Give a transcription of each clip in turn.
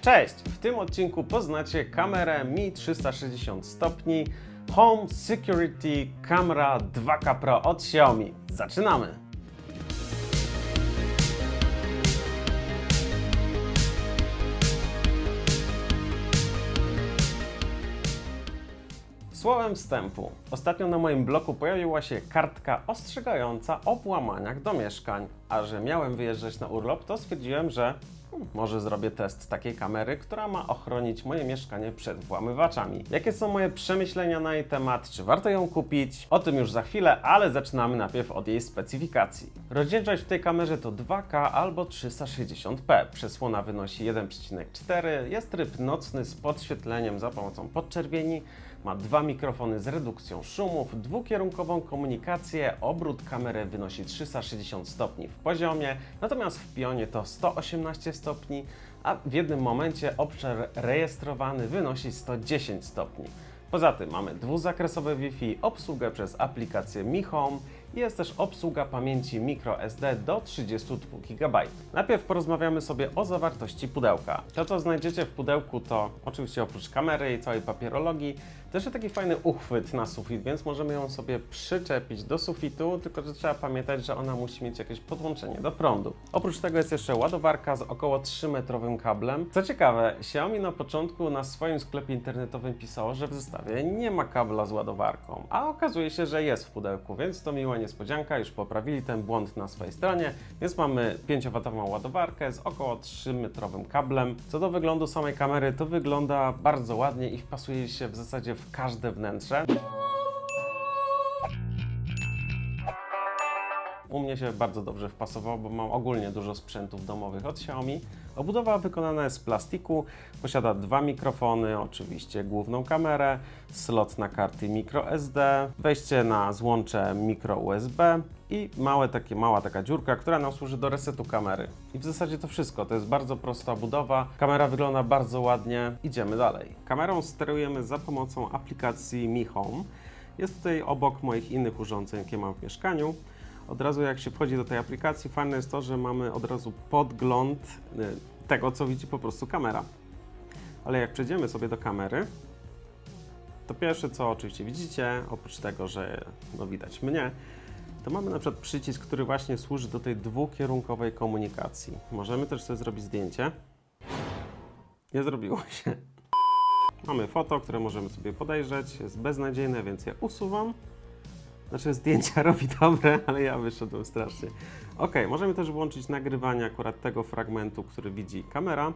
Cześć! W tym odcinku poznacie kamerę Mi 360 stopni Home Security Camera 2K Pro od Xiaomi. Zaczynamy! Słowem wstępu. Ostatnio na moim blogu pojawiła się kartka ostrzegająca o włamaniach do mieszkań, a że miałem wyjeżdżać na urlop, to stwierdziłem, że może zrobię test takiej kamery, która ma ochronić moje mieszkanie przed włamywaczami. Jakie są moje przemyślenia na jej temat? Czy warto ją kupić? O tym już za chwilę, ale zaczynamy najpierw od jej specyfikacji. Rozdzielczość w tej kamerze to 2K albo 360p. Przesłona wynosi 1,4. Jest tryb nocny z podświetleniem za pomocą podczerwieni. Ma dwa mikrofony z redukcją szumów, dwukierunkową komunikację, obrót kamery wynosi 360 stopni w poziomie, natomiast w pionie to 118 stopni, a w jednym momencie obszar rejestrowany wynosi 110 stopni. Poza tym mamy dwuzakresowe Wi-Fi, obsługę przez aplikację Mi Home i jest też obsługa pamięci microSD do 32 GB. Najpierw porozmawiamy sobie o zawartości pudełka. To, co znajdziecie w pudełku, to oczywiście oprócz kamery i całej papierologii, też jest taki fajny uchwyt na sufit, więc możemy ją sobie przyczepić do sufitu, tylko że trzeba pamiętać, że ona musi mieć jakieś podłączenie do prądu. Oprócz tego jest jeszcze ładowarka z około 3-metrowym kablem. Co ciekawe, Xiaomi na początku na swoim sklepie internetowym pisało, że w zestawie nie ma kabla z ładowarką, a okazuje się, że jest w pudełku, więc to miła niespodzianka, już poprawili ten błąd na swojej stronie, więc mamy 5W ładowarkę z około 3-metrowym kablem. Co do wyglądu samej kamery, to wygląda bardzo ładnie i wpasuje się w zasadzie w każde wnętrze. U mnie się bardzo dobrze wpasował, bo mam ogólnie dużo sprzętów domowych od Xiaomi. Obudowa wykonana jest z plastiku, posiada dwa mikrofony, oczywiście główną kamerę, slot na karty microSD, wejście na złącze micro USB i małe takie, mała taka dziurka, która nam służy do resetu kamery. I w zasadzie to wszystko, to jest bardzo prosta budowa. Kamera wygląda bardzo ładnie. Idziemy dalej. Kamerą sterujemy za pomocą aplikacji Mi Home. Jest tutaj obok moich innych urządzeń, jakie mam w mieszkaniu. Od razu jak się wchodzi do tej aplikacji, fajne jest to, że mamy od razu podgląd y, tego, co widzi po prostu kamera. Ale jak przejdziemy sobie do kamery, to pierwsze co oczywiście widzicie, oprócz tego, że no, widać mnie, to mamy na przykład przycisk, który właśnie służy do tej dwukierunkowej komunikacji. Możemy też sobie zrobić zdjęcie. Nie zrobiło się. Mamy foto, które możemy sobie podejrzeć. Jest beznadziejne, więc je usuwam. Znaczy zdjęcia robi dobre, ale ja wyszedłem strasznie. Ok, możemy też włączyć nagrywanie akurat tego fragmentu, który widzi kamera.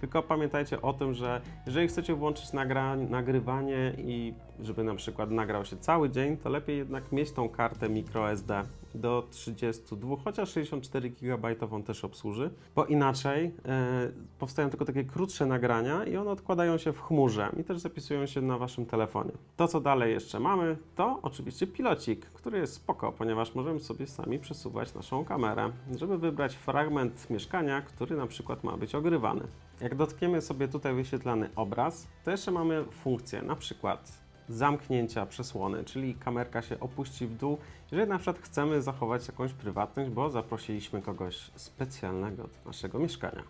Tylko pamiętajcie o tym, że jeżeli chcecie włączyć nagra- nagrywanie i żeby na przykład nagrał się cały dzień, to lepiej jednak mieć tą kartę microSD do 32, chociaż 64 GB on też obsłuży, bo inaczej e, powstają tylko takie krótsze nagrania i one odkładają się w chmurze i też zapisują się na waszym telefonie. To, co dalej jeszcze mamy, to oczywiście pilocik, który jest spoko, ponieważ możemy sobie sami przesuwać naszą kamerę, żeby wybrać fragment mieszkania, który na przykład ma być ogrywany. Jak dotkniemy sobie tutaj wyświetlany obraz, to jeszcze mamy funkcję, na przykład zamknięcia przesłony, czyli kamerka się opuści w dół, jeżeli na przykład chcemy zachować jakąś prywatność, bo zaprosiliśmy kogoś specjalnego do naszego mieszkania.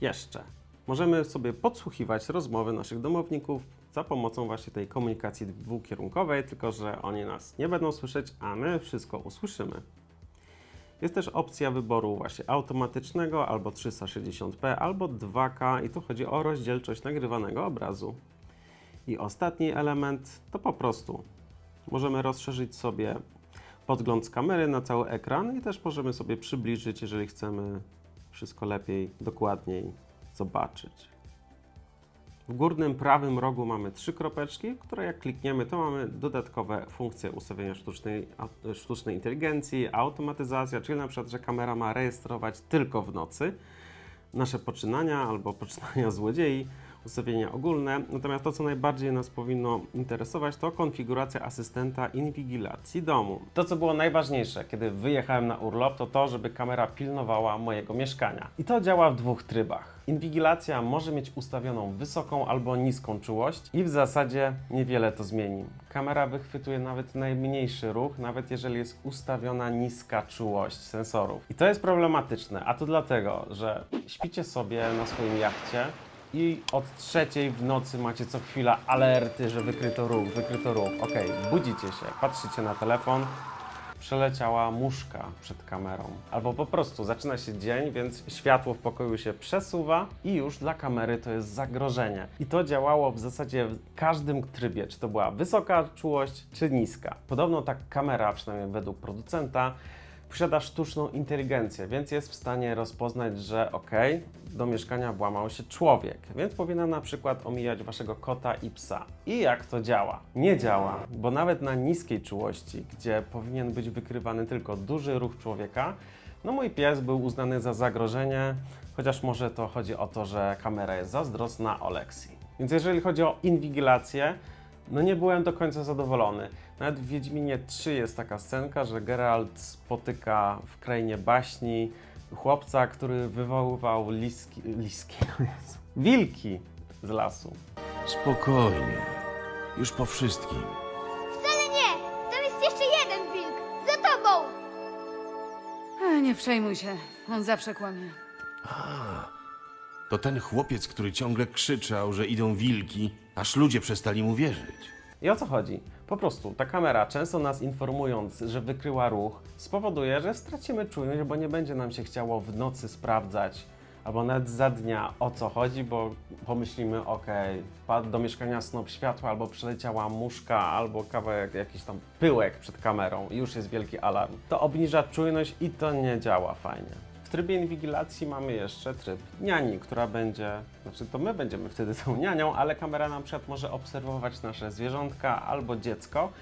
Jeszcze możemy sobie podsłuchiwać rozmowy naszych domowników za pomocą właśnie tej komunikacji dwukierunkowej, tylko że oni nas nie będą słyszeć, a my wszystko usłyszymy. Jest też opcja wyboru właśnie automatycznego albo 360p, albo 2K i tu chodzi o rozdzielczość nagrywanego obrazu. I ostatni element to po prostu możemy rozszerzyć sobie podgląd z kamery na cały ekran i też możemy sobie przybliżyć, jeżeli chcemy wszystko lepiej, dokładniej zobaczyć. W górnym prawym rogu mamy trzy kropeczki, które jak klikniemy, to mamy dodatkowe funkcje ustawienia sztucznej, sztucznej inteligencji, automatyzacja, czyli na przykład, że kamera ma rejestrować tylko w nocy nasze poczynania albo poczynania złodziei. Ustawienia ogólne. Natomiast to, co najbardziej nas powinno interesować, to konfiguracja asystenta inwigilacji domu. To, co było najważniejsze, kiedy wyjechałem na urlop, to to, żeby kamera pilnowała mojego mieszkania. I to działa w dwóch trybach. Inwigilacja może mieć ustawioną wysoką albo niską czułość i w zasadzie niewiele to zmieni. Kamera wychwytuje nawet najmniejszy ruch, nawet jeżeli jest ustawiona niska czułość sensorów. I to jest problematyczne, a to dlatego, że śpicie sobie na swoim jachcie i od trzeciej w nocy macie co chwila alerty, że wykryto ruch, wykryto ruch. Okej, budzicie się, patrzycie na telefon, przeleciała muszka przed kamerą. Albo po prostu zaczyna się dzień, więc światło w pokoju się przesuwa i już dla kamery to jest zagrożenie. I to działało w zasadzie w każdym trybie, czy to była wysoka czułość, czy niska. Podobno ta kamera, przynajmniej według producenta, posiada sztuczną inteligencję, więc jest w stanie rozpoznać, że okej, do mieszkania włamał się człowiek, więc powinna na przykład omijać waszego kota i psa. I jak to działa? Nie działa, bo nawet na niskiej czułości, gdzie powinien być wykrywany tylko duży ruch człowieka, no mój pies był uznany za zagrożenie, chociaż może to chodzi o to, że kamera jest zazdrosna o Lexi. Więc jeżeli chodzi o inwigilację, no nie byłem do końca zadowolony. Nawet w Wiedźminie 3 jest taka scenka, że Geralt spotyka w krainie baśni chłopca, który wywoływał liski, liski, wilki z lasu. Spokojnie. Już po wszystkim. Wcale nie! Tam jest jeszcze jeden wilk! Za tobą! E, Nie przejmuj się, on zawsze kłamie. To ten chłopiec, który ciągle krzyczał, że idą wilki, aż ludzie przestali mu wierzyć. I o co chodzi? Po prostu ta kamera, często nas informując, że wykryła ruch, spowoduje, że stracimy czujność, bo nie będzie nam się chciało w nocy sprawdzać, albo nawet za dnia o co chodzi, bo pomyślimy, ok, wpadł do mieszkania snop światła, albo przeleciała muszka, albo kawałek, jakiś tam pyłek przed kamerą i już jest wielki alarm. To obniża czujność i to nie działa fajnie. W trybie inwigilacji mamy jeszcze tryb niani, która będzie, znaczy to my będziemy wtedy tą nianią, ale kamera na przykład może obserwować nasze zwierzątka albo dziecko,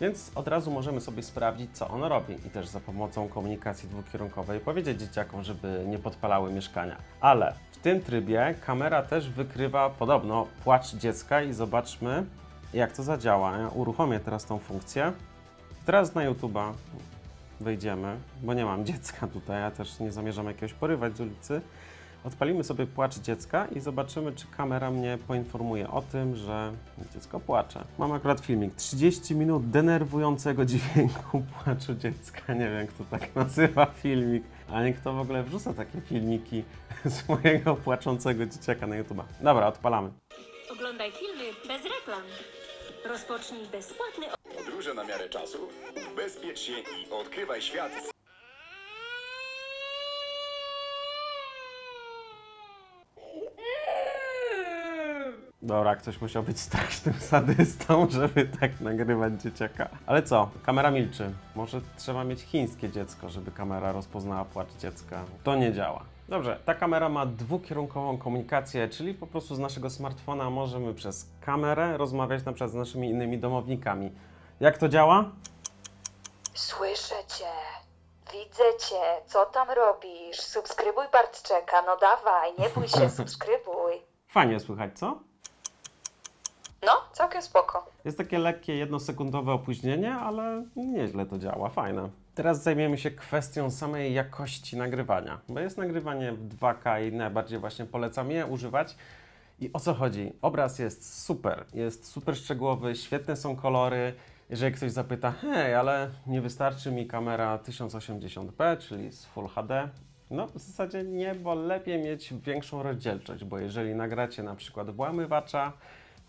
więc od razu możemy sobie sprawdzić, co ono robi i też za pomocą komunikacji dwukierunkowej powiedzieć dzieciakom, żeby nie podpalały mieszkania. Ale w tym trybie kamera też wykrywa podobno płacz dziecka i zobaczmy, jak to zadziała. Ja uruchomię teraz tą funkcję. Teraz na YouTube'a wejdziemy, bo nie mam dziecka tutaj, ja też nie zamierzam jakiegoś porywać z ulicy. Odpalimy sobie płacz dziecka i zobaczymy, czy kamera mnie poinformuje o tym, że dziecko płacze. Mam akurat filmik 30 minut denerwującego dźwięku płaczu dziecka. Nie wiem, kto tak nazywa filmik, a kto w ogóle wrzuca takie filmiki swojego płaczącego dzieciaka na YouTube. Dobra, odpalamy. Oglądaj filmy bez reklam. Rozpocznij bezpłatny Podróże na miarę czasu, ubezpiecz się i odkrywaj świat. Dobra, ktoś musiał być strasznym sadystą, żeby tak nagrywać dzieciaka. Ale co? Kamera milczy. Może trzeba mieć chińskie dziecko, żeby kamera rozpoznała płacz dziecka. To nie działa. Dobrze, ta kamera ma dwukierunkową komunikację, czyli po prostu z naszego smartfona możemy przez kamerę rozmawiać na przykład z naszymi innymi domownikami. Jak to działa? Słyszę cię. Widzę cię. Co tam robisz? Subskrybuj Bartczeka. No dawaj, nie bój się, subskrybuj. Fajnie słychać, co? No, całkiem spoko. Jest takie lekkie jednosekundowe opóźnienie, ale nieźle to działa, fajne. Teraz zajmiemy się kwestią samej jakości nagrywania, bo jest nagrywanie w 2K i najbardziej właśnie polecam je używać. I o co chodzi? Obraz jest super, jest super szczegółowy, świetne są kolory. Jeżeli ktoś zapyta, hej, ale nie wystarczy mi kamera 1080p, czyli z Full HD, no w zasadzie nie, bo lepiej mieć większą rozdzielczość, bo jeżeli nagracie na przykład włamywacza,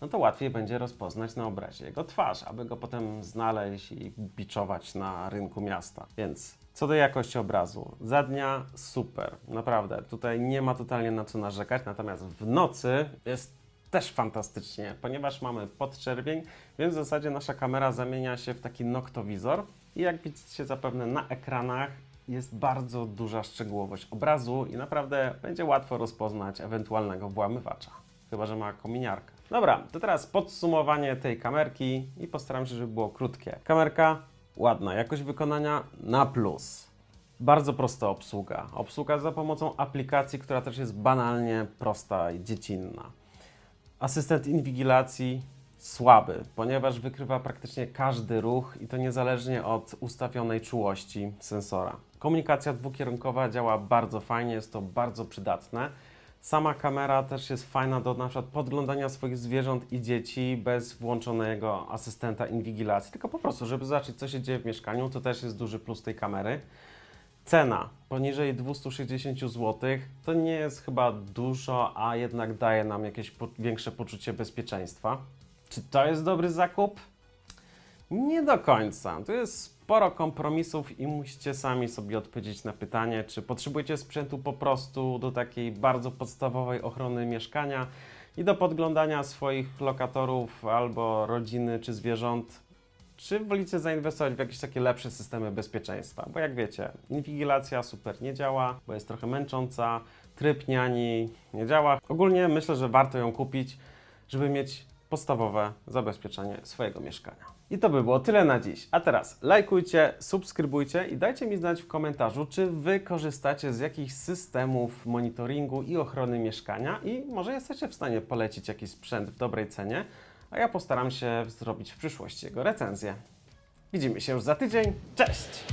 no to łatwiej będzie rozpoznać na obrazie jego twarz, aby go potem znaleźć i biczować na rynku miasta. Więc co do jakości obrazu, za dnia super, naprawdę. Tutaj nie ma totalnie na co narzekać, natomiast w nocy jest też fantastycznie, ponieważ mamy podczerwień, więc w zasadzie nasza kamera zamienia się w taki noktowizor i jak widzicie zapewne na ekranach jest bardzo duża szczegółowość obrazu i naprawdę będzie łatwo rozpoznać ewentualnego włamywacza. Chyba, że ma kominiarkę. Dobra, to teraz podsumowanie tej kamerki i postaram się, żeby było krótkie. Kamerka ładna, jakość wykonania na plus. Bardzo prosta obsługa. Obsługa za pomocą aplikacji, która też jest banalnie prosta i dziecinna. Asystent inwigilacji słaby, ponieważ wykrywa praktycznie każdy ruch i to niezależnie od ustawionej czułości sensora. Komunikacja dwukierunkowa działa bardzo fajnie, jest to bardzo przydatne. Sama kamera też jest fajna do na przykład podglądania swoich zwierząt i dzieci bez włączonego asystenta inwigilacji, tylko po prostu, żeby zobaczyć, co się dzieje w mieszkaniu, to też jest duży plus tej kamery. Cena poniżej 260 zł to nie jest chyba dużo, a jednak daje nam jakieś po większe poczucie bezpieczeństwa. Czy to jest dobry zakup? Nie do końca. Tu jest sporo kompromisów i musicie sami sobie odpowiedzieć na pytanie, czy potrzebujecie sprzętu po prostu do takiej bardzo podstawowej ochrony mieszkania i do podglądania swoich lokatorów albo rodziny czy zwierząt, czy wolicie zainwestować w jakieś takie lepsze systemy bezpieczeństwa? Bo jak wiecie, inwigilacja super nie działa, bo jest trochę męcząca, tryb niani nie działa. Ogólnie myślę, że warto ją kupić, żeby mieć podstawowe zabezpieczenie swojego mieszkania. I to by było tyle na dziś. A teraz lajkujcie, subskrybujcie i dajcie mi znać w komentarzu, czy Wy korzystacie z jakichś systemów monitoringu i ochrony mieszkania i może jesteście w stanie polecić jakiś sprzęt w dobrej cenie, a ja postaram się zrobić w przyszłości jego recenzję. Widzimy się już za tydzień. Cześć!